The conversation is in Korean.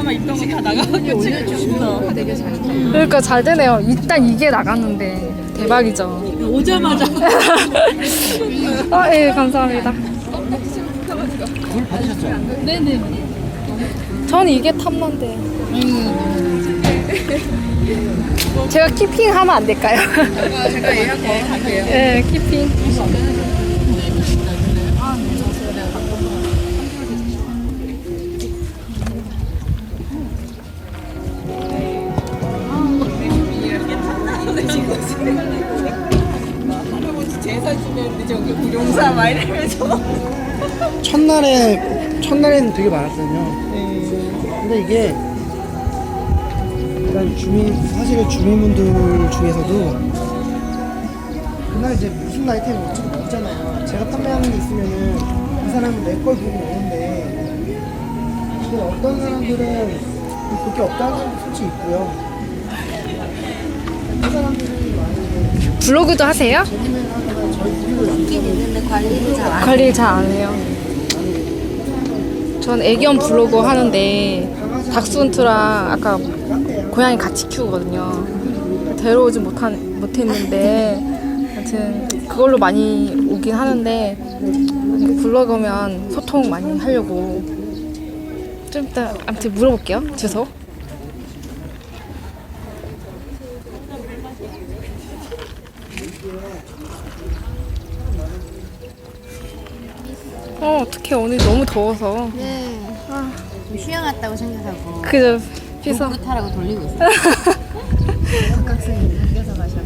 그나마 있던 거 다 나가고 올려주시면 되게 잘 그러니까 잘 되네요. 일단 이게 나갔는데 대박이죠. 오자마자 아, 예, 감사합니다. 물 받으셨죠? 네네 전 이게 탐난데. 제가 키핑 하면 안 될까요? 제가 예약 할게요 네, 키핑. 제사 지내는데 저기 무용사 막 이러면서 첫날에 첫날에는 되게 많았거든요. 근데 이게 일단 주민 사실 주민분들 중에서도 그날 이제 무슨 아이템이 어차피 없잖아요. 제가 판매하는 게 있으면은 이 사람은 내 걸 보고 오는데 근데 어떤 사람들은 그렇게 없다는 사람도 솔직히 있고요. 그 사람들이 많이 블로그도 하세요? 관리를 잘 안. 관리 잘안 해요. 전 애견 블로그 하는데 닥스훈트랑 아까 고양이 같이 키우거든요. 데려오지 못한, 못했는데 아무튼 그걸로 많이 오긴 하는데 블로그면 소통 많이 하려고 좀 이따 아무튼 물어볼게요. 주소. 어 어떡해. 오늘 너무 더워서. 네. 휴양 왔다고 생각하고 그저 피서. 그타라고 돌리고 있어요. 각각선이 옮겨서 가셔야